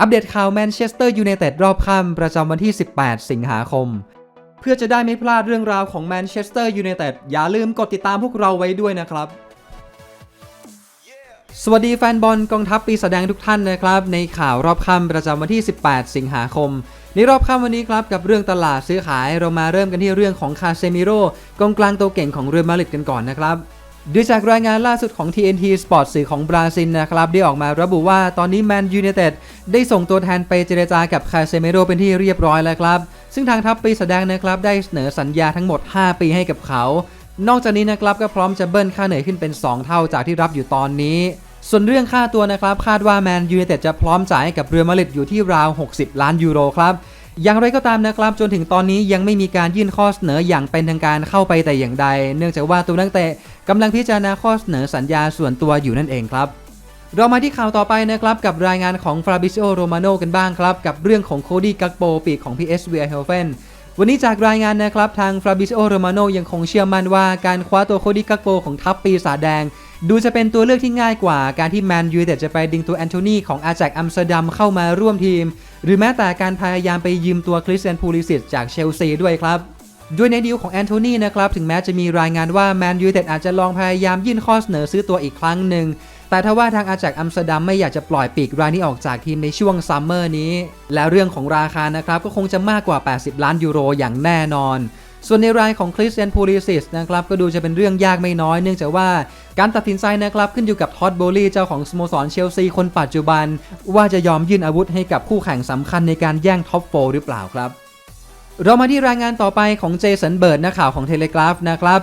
อัปเดตข่าวแมนเชสเตอร์ยูไนเต็ดรอบค่ำประจำวันที่ 18 สิงหาคม เพื่อจะได้ไม่พลาดเรื่องราวของแมนเชสเตอร์ยูไนเต็ดอย่าลืมกดติดตามพวกเราไว้ด้วยนะครับ สวัสดีแฟนบอลกองทัพปีแสดงทุกท่านนะครับ ในข่าวรอบค่ำประจำวันที่ 18 สิงหาคมในรอบค่ำวันนี้ครับกับเรื่องตลาดซื้อขายเรามาเริ่มกันที่เรื่องของคาเซมิโร่กองกลางตัวเก่งของเรอัลมาดริดกันก่อนนะครับ ด้วยจากรายงานล่าสุดของ TNT Sport สื่อของบราซิลนะครับ ได้ออกมาระบุว่าตอนนี้แมนยู i นเต็ดได้ส่งตัวแทนไปเจรจากับคาเซเมโรเป็นที่เรียบร้อยแล้วครับ ซึ่งทางทัพปีแสดงนะครับได้เสนอสัญญาทั้งหมด 5 ปีให้กับเขา นอกจากนี้นะครับก็พร้อมจะเบิ้ลค่าเหนื่อยขึ้นเป็น 2 เท่าจากที่รับอยู่ตอนนี้ ส่วนเรื่องค่าตัวนะครับคาดว่าแมนยู i นเต็ดจะพร้อมจ่ายให้กับเรือมาดริดอยู่ที่ราว 60 ล้านยูโรครับอย่างไรก็ตามนะครับ จนถึงตอนนี้ยังไม่มีการยื่นข้อเสนออย่างเป็นทางการเข้าไปแต่อย่างใด เนื่องจากว่าตัวนักเตะ กำลังพิจารณาข้อเสนอสัญญาส่วนตัวอยู่นั่นเองครับ เรามาที่ข่าวต่อไปนะครับกับรายงานของฟราบิ i โอโรมาโนกันบ้างครับ กับเรื่องของโคดี้กักโปปีกของ PSV e i n h o v e n วันนี้จากรายงานนะครับ ทางฟราบิ i โอโรมาโนยังคงเชื่อมั่นว่าการคว้าตัวโคดี้กักโปของทัพปีศาจแดง ดูจะเป็นตัวเลือกที่ง่ายกว่าการที่แมนยูเต็ดจะไปดึงตัวแอนโทนีของอาแจกอัมสเตอร์ดัมเข้ามาร่วมทีม หรือแม้แต่การพยายามไปยืมตัวคริสเตียนพูลิสิตจากเชลซีด้วยครับ ด้วยในดีลของแอนโทนีนะครับถึงแม้จะมีรายงานว่าแมนยูเต็ดอาจจะลองพยายามยื่นข้อเสนอซื้อตัวอีกครั้งหนึ่งแต่ถ้าว่าทางอาแจกอัมสเตอร์ดัมไม่อยากจะปล่อยปีกรายนี้ออกจากทีมในช่วงซัมเมอร์นี้ และเรื่องของราคานะครับก็คงจะมากกว่า 80 ล้านยูโรอย่างแน่นอน ส่วนในรายของคริสเตียนพูลิสิสนะครับก็ดูจะเป็นเรื่องยากไม่น้อย เนื่องจากว่าการตัดสินใจนะครับขึ้นอยู่กับท็อดโบลีเจ้าของสโมสรเชลซีคนปัจจุบัน ว่าจะยอมยื่นอาวุธให้กับคู่แข่งสำคัญในการแย่งท็อปโฟหรือเปล่าครับ เรามาที่รายงานต่อไปของเจสันเบิร์ดนักข่าวของเทเลกราฟนะครับ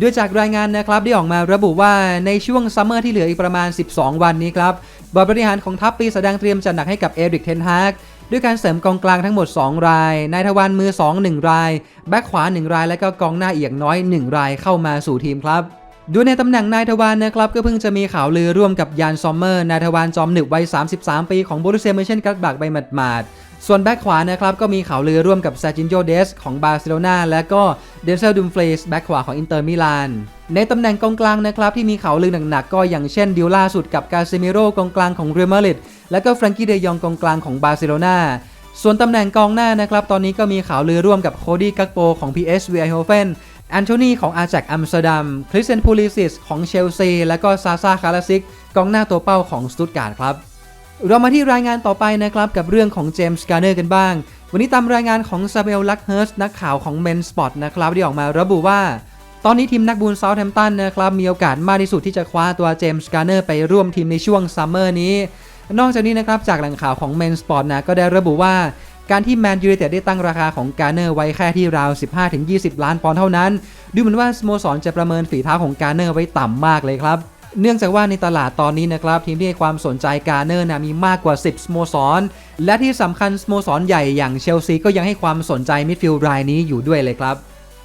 ด้วยจากรายงานนะครับได้ออกมาระบุว่าในช่วงซัมเมอร์ที่เหลืออีกประมาณ 12 วันนี้ครับบอร์ดบริหารของทัพปีแสดงเตรียมจัดหนักให้กับเอริกเทนฮากด้วยการเสริมกองกลางทั้งหมด 2 ราย นายทวารมือ 2 1 ราย แบ็คขวา 1 ราย และก็กองหน้าเอียงน้อย 1 รายเข้ามาสู่ทีมครับ ด้วยในตำแหน่งนายทวารนะครับก็เพิ่งจะมีข่าวลือร่วมกับยานซอมเมอร์นายทวารจอมหนึบวัย 33 ปีของโบรุเซียเมเชนกัตบักไปหมาดๆส่วนแบ็คขวานะครับก็มีข่าวลือร่วมกับซาจินโยเดสของบาร์เซโลนาและก็เดนเซลดุมเฟลสแบ็คขวาของอินเตอร์มิลานในตำแหน่งกองกลางนะครับที่มีข่าวลือหนักๆก็อย่างเช่นดิวล่าสุดกับกาเซมิโร่กองกลางของเรอัลมาดริดและก็แฟรงกี้เดยองกองกลางของบาร์เซโลนาส่วนตำแหน่งกองหน้านะครับตอนนี้ก็มีข่าวลือร่วมกับโคดี้กักโปของ PSV Eindhoven แอนโทนีของอาแจกอัมสเตอร์ดัม คริสเซนพูลิซิสของเชลซี และก็ซาซาคาราซิกกองหน้าตัวเป้าของสตุตการ์ดครับ เรามาที่รายงานต่อไปนะครับ กับเรื่องของเจมส์การ์เนอร์กันบ้าง วันนี้ตามรายงานของซาเบลลักเฮิร์สนักข่าวของเมนสปอร์ตนะครับได้ออกมาระบุว่า ตอนนี้ทีมนักบุญเซาท์แฮมป์ตันนะครับมีโอกาสมากที่สุดที่จะคว้าตัวเจมส์การ์เนอร์ไปร่วมทีมในช่วงซัมเมอร์นี้นอกจากนี้นะครับจากแหล่งข่าวของเมนสปอร์ตนะก็ได้ระบุว่า การที่แมนยูไนเต็ดได้ตั้งราคาของกาเนอร์ไว้แค่ที่ราว 15-20 ล้านปอนด์เท่านั้น ดูเหมือนว่าสโมสรจะประเมินฝีเท้าของกาเนอร์ไว้ต่ำมากเลยครับเนื่องจากว่าในตลาดตอนนี้นะครับทีมที่ให้ความสนใจกาเนอร์นะมีมากกว่า 10สโมสร และที่สำคัญสโมสรใหญ่อย่างเชลซีก็ยังให้ความสนใจมิดฟิลด์รายนี้อยู่ด้วยเลยครับ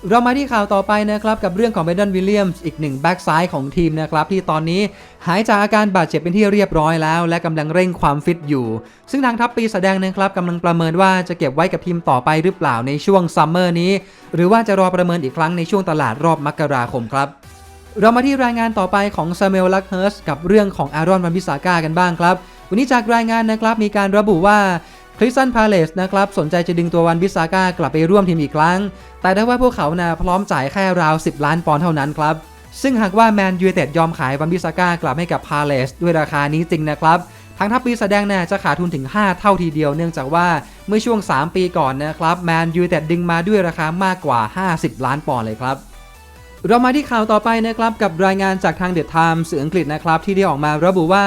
เรามาที่ข่าวต่อไปนะครับกับเรื่องของเบดอนวิลเลียมส์อีกหนึ่งแบ็กซ้ายของทีมนะครับที่ตอนนี้หายจากอาการบาดเจ็บเป็นที่เรียบร้อยแล้ว และกำลังเร่งความฟิตอยู่ ซึ่งทางทัพปีแสดงนะครับกำลังประเมินว่าจะเก็บไว้กับทีมต่อไปหรือเปล่าในช่วงซัมเมอร์นี้ หรือว่าจะรอประเมินอีกครั้งในช่วงตลาดรอบมกราคมครับเรามาที่รายงานต่อไปของซาเมลลักเฮิร์สกับเรื่องของอารอนวันบิสาก้ากันบ้างครับวันนี้จากรายงานนะครับมีการระบุว่า คริสตันพาเลสนะครับสนใจจะดึงตัววันบิสาก้ากลับไปร่วมทีมอีกครั้ง แต่ได้ว่าพวกเขานะพร้อมจ่ายแค่ราว 10 ล้านปอนด์เท่านั้นครับ ซึ่งหากว่าแมนยูเต็ดยอมขายวันบิสาก้ากลับให้กับพาเลสด้วยราคานี้จริงนะครับทางทัพปีแสดงน่จะขาดทุนถึง 5 เท่าทีเดียวเนื่องจากว่าเมื่อช่วง 3 ปีก่อนนะครับแมนยูเต็ดดึงมาด้วยราคามากกว่า 50 ล้านปอนด์เลยครับ เรามาที่ข่าวต่อไปนะครับกับรายงานจากทางเด e ไทม์สื่ออังกฤษนะครับที่ได้ออกมาระบุว่า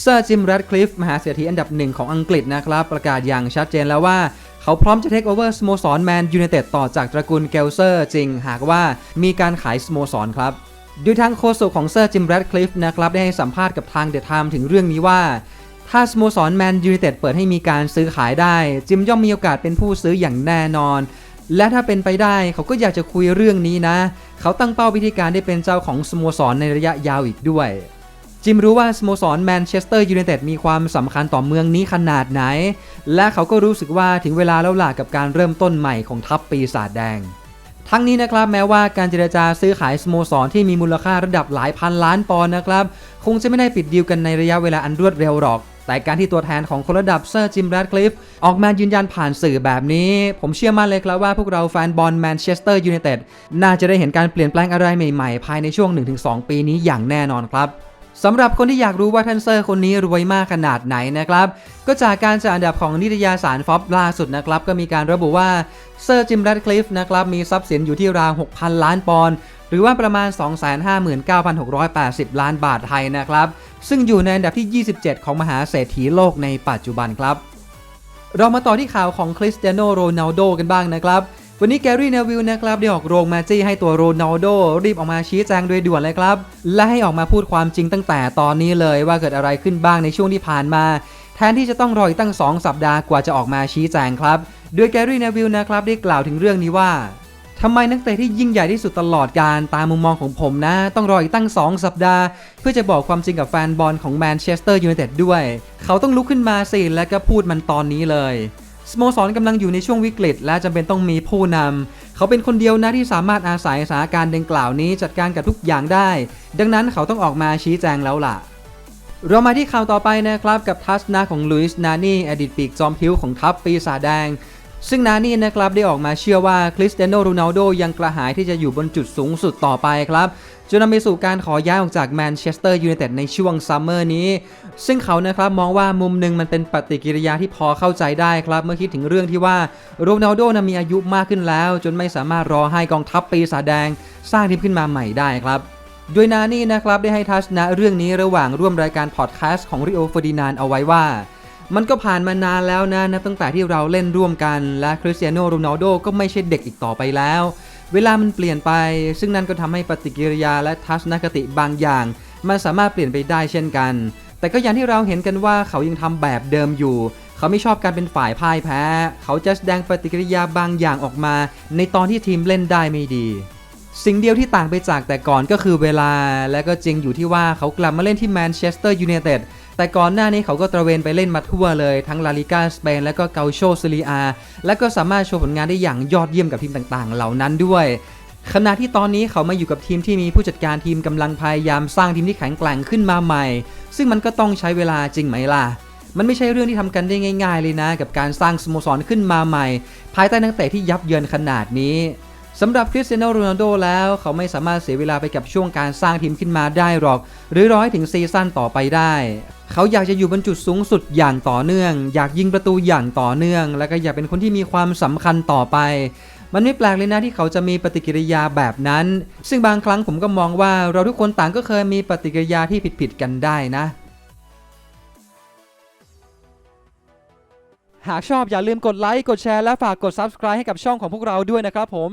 เซอร์จิมแรดคลิฟมหาเศรษฐีอันดับหนึ่งของอังกฤษนะครับประกาศอย่างชัดเจนแล้วว่าเขาพร้อมจะเทคโอเวอร์สโมสรแมนยูไนเต็ดต่อจากตระกูลเกลเซอร์จริง หากว่ามีการขายสโมสรครับโดยทางโฆษกของเซอร์จิมแรดคลิฟนะครับได้ให้สัมภาษณ์กับทางเด e ไทม์ถึงเรื่องนี้ว่าถ้าสโมสรแมนยูไนเต็ดเปิดให้มีการซื้อขายได้ จิมย่อมมีโอกาสเป็นผู้ซื้ออย่างแน่นอน และถ้าเป็นไปได้เขาก็อยากจะคุยเรื่องนี้นะ เขาตั้งเป้าวิธีการได้เป็นเจ้าของสโมสรในระยะยาวอีกด้วย จิมรู้ว่าสโมสรแมนเชสเตอร์ยูไนเต็ดมีความสำคัญต่อเมืองนี้ขนาดไหน และเขาก็รู้สึกว่าถึงเวลาแล้วล่ะกับการเริ่มต้นใหม่ของทัพปีศาจแดง ทั้งนี้นะครับแม้ว่าการเจรจาซื้อขายสโมสรที่มีมูลค่าระดับหลายพันล้านปอนด์นะครับ คงจะไม่ได้ปิดดีลกันในระยะเวลาอันรวดเร็วหรอก แต่การที่ตัวแทนของคนระดับเซอร์จิมแรดคลิฟออกมายืนยันผ่านสื่อแบบนี้ ผมเชื่อมั่นเลยครับว่าพวกเราแฟนบอลแมนเชสเตอร์ยูไนเต็ดน่าจะได้เห็นการเปลี่ยนแปลงอะไรใหม่ๆ ภายในช่วง 1-2 ปีนี้อย่างแน่นอนครับสำหรับคนที่อยากรู้ว่าท่านเซอร์คนนี้รวยมากขนาดไหนนะครับ ก็จากการจัดอันดับของนิตยสารฟอบล่าสุดนะครับ ก็มีการระบุว่าเซอร์จิมแรดคลิฟนะครับมีทรัพย์สินอยู่ที่ราว 6,000 ล้านปอนด์ หรือว่าประมาณ 259,680 ล้านบาทไทยนะครับ ซึ่งอยู่ในอันดับที่ 27 ของมหาเศรษฐีโลกในปัจจุบันครับ เรามาต่อที่ข่าวของคริสเตียโนโรนัลโดกันบ้างนะครับวันนี้แกรี่เนวิลนะครับได้ออกโรงมาจี้ให้ตัวโรนัลโดรีบออกมาชี้แจงโดยด่วนเลยครับ และให้ออกมาพูดความจริงตั้งแต่ตอนนี้เลยว่าเกิดอะไรขึ้นบ้างในช่วงที่ผ่านมา แทนที่จะต้องรออีกตั้ง 2 สัปดาห์กว่าจะออกมาชี้แจงครับ โดยแกรี่เนวิลนะครับได้กล่าวถึงเรื่องนี้ว่า ทำไมนักเตะที่ยิ่งใหญ่ที่สุดตลอดการตามมุมมองของผมนะ ต้องรออีกตั้ง 2 สัปดาห์ เพื่อจะบอกความจริงกับแฟนบอลของแมนเชสเตอร์ยูไนเต็ดด้วย เขาต้องลุกขึ้นมาสิและก็พูดมันตอนนี้เลยสโมสรกำลังอยู่ในช่วงวิกฤต และจำเป็นต้องมีผู้นำ เขาเป็นคนเดียวนะที่สามารถอาศัยสถานการณ์ดังกล่าวนี้จัดการกับทุกอย่างได้ ดังนั้นเขาต้องออกมาชี้แจงแล้วล่ะ เรามาที่ข่าวต่อไปนะครับกับทัศนะของลุยส์นานี่อดีตปีกจอมพิ้วของทัพปีศาจแดง ซึ่งนานี่นะครับได้ออกมาเชื่อว่าคริสเตียโนโรนัลโดยังกระหายที่จะอยู่บนจุดสูงสุดต่อไปครับจนนำไปสู่การขอย้ายออกจากแมนเชสเตอร์ยูไนเต็ดในช่วงซัมเมอร์นี้ ซึ่งเขานะครับมองว่ามุมหนึ่งมันเป็นปฏิกิริยาที่พอเข้าใจได้ครับ เมื่อคิดถึงเรื่องที่ว่าโรนัลโดนะมีอายุมากขึ้นแล้ว จนไม่สามารถรอให้กองทัพปีศาจแดง สร้างทีมขึ้นมาใหม่ได้ครับโดยนานี่นะครับได้ให้ทัศนะเรื่องนี้ระหว่างร่วมรายการพอดแคสต์ของริโอเฟอร์ดินานเอาไว้ว่า มันก็ผ่านมานานแล้วนะนับตั้งแต่ที่เราเล่นร่วมกัน และคริสเตียโนโรนัลโดก็ไม่ใช่เด็กอีกต่อไปแล้ว เวลามันเปลี่ยนไป ซึ่งนั่นก็ทำให้ปฏิกิริยาและทัศนคติบางอย่าง มันสามารถเปลี่ยนไปได้เช่นกัน แต่ก็อย่างที่เราเห็นกันว่าเขายังทำแบบเดิมอยู่ เขาไม่ชอบการเป็นฝ่ายพ่ายแพ้ เขาจะแสดงปฏิกิริยาบางอย่างออกมา ในตอนที่ทีมเล่นได้ไม่ดีสิ่งเดียวที่ต่างไปจากแต่ก่อนก็คือเวลา และก็จริงอยู่ที่ว่าเขากลับมาเล่นที่แมนเชสเตอร์ยูไนเต็ด แต่ก่อนหน้านี้เขาก็ตระเวนไปเล่นมาทั่วเลย ทั้งลาลิกาสเปนและก็เกาโชซิลีอา และก็สามารถโชว์ผลงานได้อย่างยอดเยี่ยมกับทีมต่างๆ เหล่านั้นด้วยขณะที่ตอนนี้เขามาอยู่กับทีมที่มีผู้จัดการทีมกำลังพยายามสร้างทีมที่แข็งแกร่งขึ้นมาใหม่ ซึ่งมันก็ต้องใช้เวลาจริงไหมล่ะ มันไม่ใช่เรื่องที่ทำกันได้ง่าย ๆ เลยนะ กับการสร้างสโมสรขึ้นมาใหม่ ภายใต้นักเตะที่ยับเยินขนาดนี้ สำหรับคริสเตียโนโรนัลโดแล้ว เขาไม่สามารถเสียเวลาไปกับช่วงการสร้างทีมขึ้นมาได้หรอก หรือรอให้ถึงซีซั่นต่อไปได้ เขาอยากจะอยู่บนจุดสูงสุดอย่างต่อเนื่อง อยากยิงประตูอย่างต่อเนื่อง และก็อยากเป็นคนที่มีความสำคัญต่อไปมันไม่แปลกเลยนะที่เขาจะมีปฏิกิริยาแบบนั้น ซึ่งบางครั้งผมก็มองว่าเราทุกคนต่างก็เคยมีปฏิกิริยาที่ผิดๆกันได้นะ หากชอบอย่าลืมกดไลค์ กดแชร์ และฝากกด Subscribe ให้กับช่องของพวกเราด้วยนะครับผม